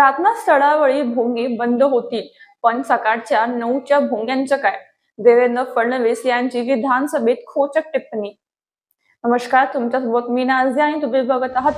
प्रार्थना स्थळावरील भोंगे बंद होतील. पण सकाळच्या नऊच्या भोंग्यांचं काय? देवेंद्र फडणवीस यांची विधानसभेत खोचक टिप्पणी. नमस्कार तुमच्यासोबत मी नाझी आणि तुम्ही बघत आहात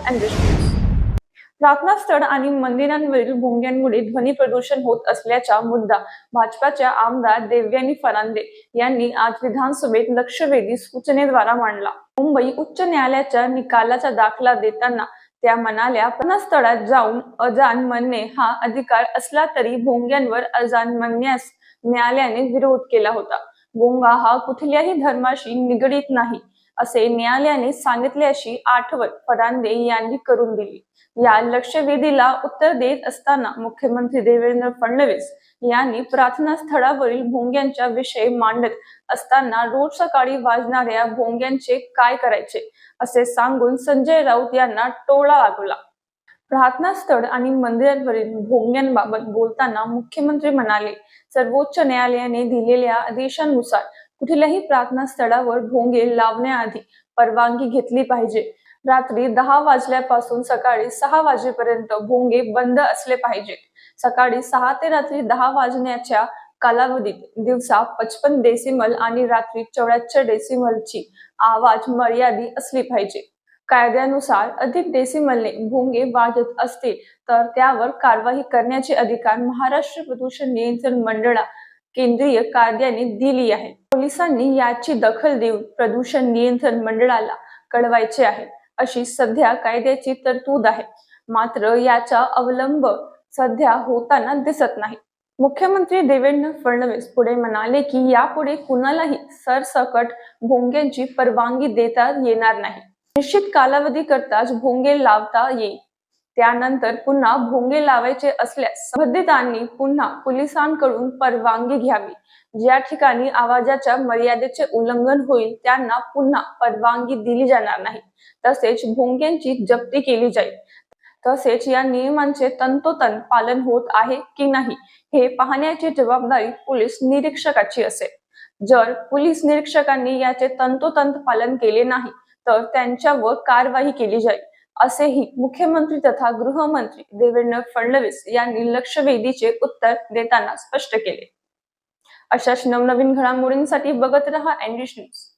प्रार्थना स्थळ आणि मंदिरांवरील भोंग्यांमुळे ध्वनी प्रदूषण होत असल्याचा मुद्दा भाजपाच्या आमदार देवयानी फरांदे यांनी आज विधानसभेत लक्षवेधी सूचनेद्वारा मांडला. मुंबई उच्च न्यायालयाच्या निकालाचा दाखला देताना त्या म्हणाल्या प्रार्थना स्थळात जाऊन अजान म्हणणे हा अधिकार असला तरी भोंग्यांवर अजान म्हणण्यास न्यायालयाने विरोध केला होता. भोंगा हा कुठल्याही धर्माशी निगडीत नाही. असे न्यायालयाने सांगितल्याची आठवण फरांदे यांनी करून दिली. या लक्षवेधीला उत्तर देत असताना मुख्यमंत्री देवेंद्र फडणवीस यांनी प्रार्थना स्थळावरील भोंग्यांच्या विषय मांडत असताना रोज सकाळी वाजणाऱ्या भोंग्यांचे काय करायचे असे सांगून संजय राऊत यांना टोळा लागला. प्रार्थना स्थळ आणि मंदिरांवरील भोंग्यांबाबत बोलताना मुख्यमंत्री म्हणाले सर्वोच्च न्यायालयाने दिलेल्या आदेशानुसार कुठल्याही प्रार्थना स्थळावर भोंगे लावण्याआधी परवानगी घेतली पाहिजे. रात्री दहा वाजल्यापासून सकाळी सहा वाजेपर्यंत भोंगे बंद असले पाहिजेत. सकाळी सहा ते रात्री दहा वाजण्याच्या कालावधीत दिवसा पचपन डेसिमल आणि रात्री चौऱ्याहत्तर डेसिमलची आवाज मर्यादी असली पाहिजे. कायद्यानुसार अधिक डेसिमलने भोंगे वाजत असतील तर त्यावर कारवाई करण्याचे अधिकार महाराष्ट्र प्रदूषण नियंत्रण मंडळा केंद्रीय कायद्याने दिली आहे पोलिसांनी याची दखल देऊन प्रदूषण नियंत्रण मंडळाला कळवायचे आहे. अशी सध्या कायद्याची तरतूद आहे. मात्र याचा अवलंब सध्या होताना दिसत नाही. मुख्यमंत्री देवेंद्र फडणवीस पुढे म्हणाले की यापुढे कुणालाही सरसकट भोंग्यांची परवानगी देता येणार नाही. निश्चित कालावधी करताच भोंगे लावता येईल. त्यानंतर पुन्हा भोंगे लावायचे असल्यास संबंधितांनी पुन्हा पोलिसांकडून परवानगी घ्यावी. ज्या ठिकाणी आवाजाच्या मर्यादेचे उल्लंघन होईल त्यांना पुन्हा परवानगी दिली जाणार नाही. तसेच भोंग्यांची जप्ती केली जाईल. तसेच या नियमांचे तंतोतंत पालन होत आहे की नाही हे पाहण्याची जबाबदारी पोलीस निरीक्षकाची असेल. जर पोलीस निरीक्षकांनी याचे तंतोतंत पालन केले नाही तर त्यांच्यावर कारवाई केली जाईल. असेही मुख्यमंत्री तथा गृहमंत्री देवेंद्र फडणवीस यांनी लक्षवेधीचे उत्तर देताना स्पष्ट केले. अशाच नवनवीन घडामोडींसाठी बघत रहा एनडीश न्यूज